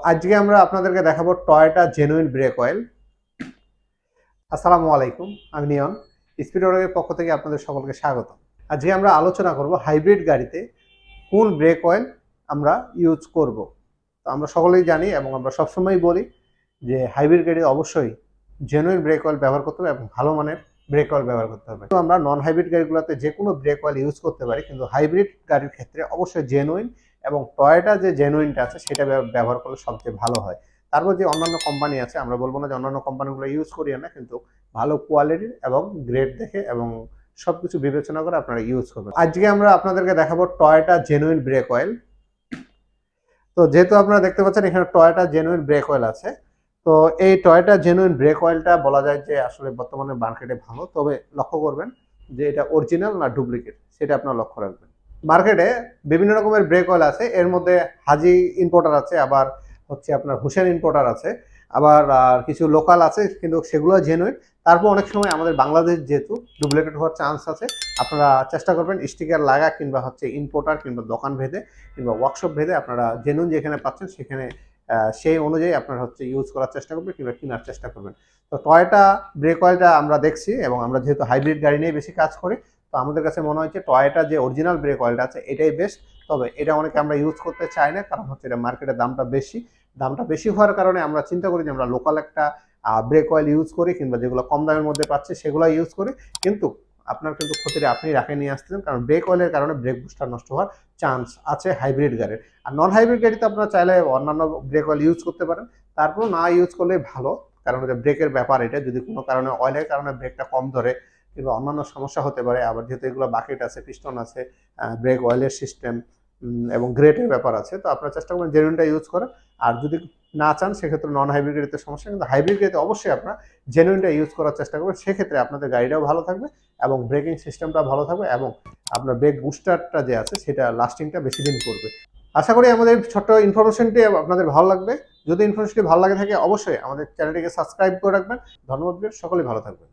আজকে আমরা আপনাদেরকে দেখাবো টয়োটা জেনুইন ব্রেক অয়েল আসসালামু আলাইকুম, আমি নিয়ন স্পিড অয়েলের পক্ষ থেকে আপনাদের সকলকে স্বাগত আজকে আমরা আলোচনা করব হাইব্রিড গাড়িতে কোন ব্রেক অয়েল আমরা ইউজ করব। তো আমরা সকলেই জানি এবং আমরা সবসময়ই বলি যে হাইব্রিড গাড়ি অবশ্যই জেনুইন ব্রেক অয়েল ব্যবহার করতে হবে এবং ভালো মানের ব্রেক অয়েল ব্যবহার করতে হবে। তো আমরা নন হাইব্রিড গাড়িগুলোতে যে কোনো ব্রেক অয়েল ইউজ করতে পারি, কিন্তু হাইব্রিড গাড়ির ক্ষেত্রে অবশ্যই জেনুইন এবং টয়োটা যে জেনুইনটা আছে, সেটা ব্যবহার করলে সবচেয়ে ভালো হয়। তারপর যে অন্যান্য কোম্পানি আছে, আমরা বলব না যে অন্যান্য কোম্পানিগুলো ইউজ করি না কিন্তু ভালো কোয়ালিটির এবং গ্রেড দেখে এবং সবকিছু বিবেচনা করে আপনারা ইউজ করবেন। আজকে আমরা আপনাদেরকে দেখাবো টয়োটা জেনুইন ব্রেক অয়েল তো যেহেতু আপনারা দেখতে পাচ্ছেন, এখানে টয়োটা জেনুইন ব্রেক অয়েল আছে। তো এই টয়োটা জেনুইন ব্রেক অয়েলটা বলা যায় যে আসলে বর্তমানে মার্কেটে ভালো, তবে লক্ষ্য করবেন যে এটা অরিজিনাল না ডুপ্লিকেট সেটা আপনারা লক্ষ্য রাখবেন। মার্কেটে বিভিন্ন রকমের ব্রেক অয়েল আছে। এর মধ্যে হাজি ইম্পোর্টার আছে, আবার হচ্ছে আপনার হুসেন ইম্পোর্টার আছে, আবার কিছু লোকাল আছে, কিন্তু সেগুলো জেনুইন তারপর অনেক সময় আমাদের বাংলাদেশ যেহেতু ডুপ্লিকেট হওয়ার চান্স আছে, আপনারা চেষ্টা করবেন স্টিকার লাগা কিংবা হচ্ছে ইম্পোর্টার কিংবা দোকান ভেদে কিংবা ওয়ার্কশপ ভেদে আপনারা জেনুইন যেখানে পাচ্ছেন সেখানে সেই অনুযায়ী আপনারা হচ্ছে ইউজ করার চেষ্টা করবেন কিংবা কেনার চেষ্টা করবেন। তো টয়টা ব্রেক অয়েলটা আমরা দেখছি এবং আমরা যেহেতু হাইব্রিড গাড়ি নিয়ে বেশি কাজ করি তো আমাদের কাছে মনে হচ্ছে টয়োটা যে অরিজিনাল ব্রেক অয়েলটা আছে, এটাই বেস্ট তবে এটা অনেকে আমরা ইউজ করতে চাই না, কারণ হচ্ছে এটা মার্কেটের দামটা বেশি। দামটা বেশি হওয়ার কারণে আমরা চিন্তা করি যে আমরা লোকাল একটা ব্রেক অয়েল ইউজ করি কিংবা যেগুলো কম দামের মধ্যে পাচ্ছে সেগুলো ইউজ করি। কিন্তু আপনার কিন্তু ক্ষতিটা আপনি রাখে নিয়ে আসতেন কারণ ব্রেক অয়েলের কারণে ব্রেক বুস্টার নষ্ট হওয়ার চান্স আছে হাইব্রিড গাড়ির। আর নন হাইব্রিড গাড়িতে আপনারা চাইলে অন্যান্য ব্রেক অয়েল ইউজ করতে পারেন। তারপর না ইউজ করলে ভালো, কারণ ব্রেকের ব্যাপার এটা। যদি কোনো কারণে অয়েলের কারণে ব্রেকটা কম ধরে কিংবা অন্যান্য সমস্যা হতে পারে। আবার যেহেতু এগুলো বাকেট আছে পিস্টন আছে ব্রেক অয়েলের সিস্টেম এবং গ্রেটের ব্যাপার আছে, তো আপনারা চেষ্টা করবেন জেনুইনটা ইউজ করেন আর যদি না চান, সেক্ষেত্রে নন হাইব্রিড সমস্যা কিন্তু হাইব্রিড গাড়িতে অবশ্যই আপনারা জেনুইনটা ইউজ করার চেষ্টা করবেন। সেক্ষেত্রে আপনাদের গাড়িটাও ভালো থাকবে এবং ব্রেকিং সিস্টেমটা ভালো থাকবে এবং আপনার ব্রেক বুস্টারটা যে আছে, সেটা লাস্টিংটা বেশি দিন করবে। আশা করি আমাদের ছোট্ট ইনফরমেশনটি আপনাদের ভালো লাগবে। যদি ইনফরমেশনটি ভালো লাগে থাকে, অবশ্যই আমাদের চ্যানেলটিকে সাবস্ক্রাইব করে রাখবেন। ধন্যবাদ সকলেই ভালো থাকবেন।